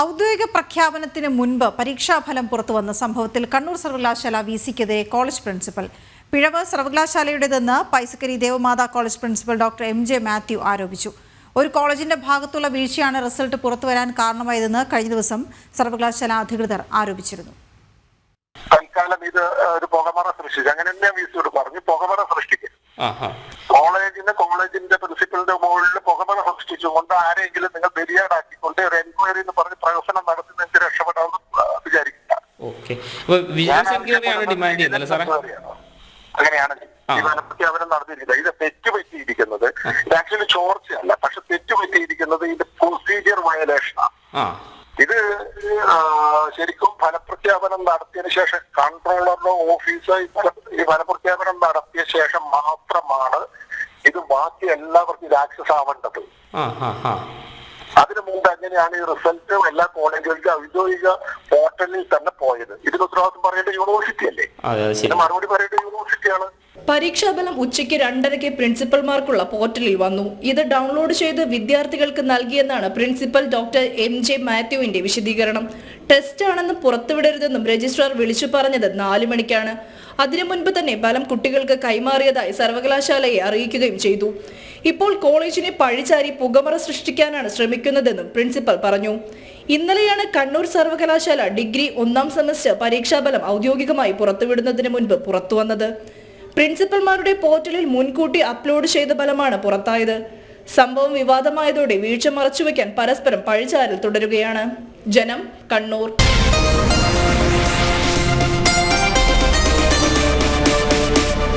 ഔദ്യോഗിക പ്രഖ്യാപനത്തിന് മുൻപ് പരീക്ഷാഫലം പുറത്തുവന്ന സംഭവത്തിൽ കണ്ണൂർ സർവകലാശാല വി സിക്കെതിരെ കോളേജ് പ്രിൻസിപ്പൽ. പിഴവ് സർവകലാശാലയുടേതെന്ന് Paisakkari Devamatha college principal doctor M J Mathew ആരോപിച്ചു. ഒരു കോളേജിന്റെ ഭാഗത്തുള്ള വീഴ്ചയാണ് റിസൾട്ട് പുറത്തുവരാൻ കാരണമായതെന്ന് കഴിഞ്ഞ ദിവസം സർവകലാശാല അധികൃതർ ആരോപിച്ചിരുന്നു. തൽക്കാലം ഇത് ഒരു പുകമറ സൃഷ്ടിച്ചു. അങ്ങനെ തന്നെ വിസിയോട് പറഞ്ഞു പുകമറ സൃഷ്ടിക്കും ആഹാ കോളേജിന് കോളേജിന്റെ പ്രിൻസിപ്പലിന്റെ മുകളിൽ പുകമറ സൃഷ്ടിച്ചുകൊണ്ട് ആരെങ്കിലും നിങ്ങൾ ബലിയാടാക്കിക്കൊണ്ട് ഒരു എൻക്വയറി എന്ന് പറഞ്ഞ് പ്രവർത്തനം നടത്തി നിങ്ങൾക്ക് രക്ഷപ്പെടാമെന്ന് വിചാരിക്കില്ല. അങ്ങനെയാണ്. തീരുമാനപ്പെട്ടി ഈ നടന്നിരിക്കുന്നത്. നടത്തിയിരിക്കുന്നത് ഇത് തെറ്റ് പറ്റിയിരിക്കുന്നത് ഇത് ആക്ച്വലി ചോർച്ചയല്ല പക്ഷെ തെറ്റ് പറ്റിയിരിക്കുന്നത് ഇത് പ്രൊസീജിയർ വയലേഷനാണ് ഇത് ശരിക്കും ഫലപ്രഖ്യാപനം നടത്തിയതിനു ശേഷം കൺട്രോളറിനോ ഓഫീസോ ഈ ഫലപ്രഖ്യാപനം നടത്തിയ ശേഷം മാത്രമാണ് ഇത് ബാക്കി എല്ലാവർക്കും ഇത് ആക്സസ് ആവേണ്ടത്. ആ ആ ആ. അതിനു മുമ്പ് എങ്ങനെയാണ് ഈ റിസൾട്ട് എല്ലാ കോളേജുകൾക്കും ഔദ്യോഗിക പോർട്ടലിൽ തന്നെ പോയത്? ഇതിന് ഉത്തരവാദിത്വം പറയേണ്ട യൂണിവേഴ്സിറ്റി അല്ലേ? ഇതിന് മറുപടി പറയേണ്ട യൂണിവേഴ്സിറ്റിയാണ് പരീക്ഷാഫലം ഉച്ചയ്ക്ക് രണ്ടരയ്ക്ക് പ്രിൻസിപ്പൽമാർക്കുള്ള പോർട്ടലിൽ വന്നു. ഇത് ഡൗൺലോഡ് ചെയ്ത് വിദ്യാർത്ഥികൾക്ക് നൽകിയെന്നാണ് പ്രിൻസിപ്പൽ ഡോക്ടർ എം ജെ മാത്യുവിന്റെ വിശദീകരണം. ടെസ്റ്റ് ആണെന്ന് പുറത്തുവിടരുതെന്നും രജിസ്ട്രാർ വിളിച്ചു പറഞ്ഞത് നാലു മണിക്കാണ്. അതിനു മുൻപ് തന്നെ ഫലം കുട്ടികൾക്ക് കൈമാറിയതായി സർവകലാശാലയെ അറിയിക്കുകയും ചെയ്തു. ഇപ്പോൾ കോളേജിനെ പഴിചാരി പുകമറ സൃഷ്ടിക്കാനാണ് ശ്രമിക്കുന്നതെന്നും പ്രിൻസിപ്പൽ പറഞ്ഞു. ഇന്നലെയാണ് കണ്ണൂർ സർവകലാശാല ഡിഗ്രി ഒന്നാം സെമസ്റ്റർ പരീക്ഷാഫലം ഔദ്യോഗികമായി പുറത്തുവിടുന്നതിന് മുൻപ് പുറത്തുവന്നത്. പ്രിൻസിപ്പൽമാരുടെ പോർട്ടലിൽ മുൻകൂട്ടി അപ്ലോഡ് ചെയ്ത ഫലമാണ് പുറത്തായത്. സംഭവം വിവാദമായതോടെ വീഴ്ച മറച്ചുവെക്കാൻ പരസ്പരം പഴിചാരൽ തുടരുകയാണ്. ജനം കണ്ണൂർ.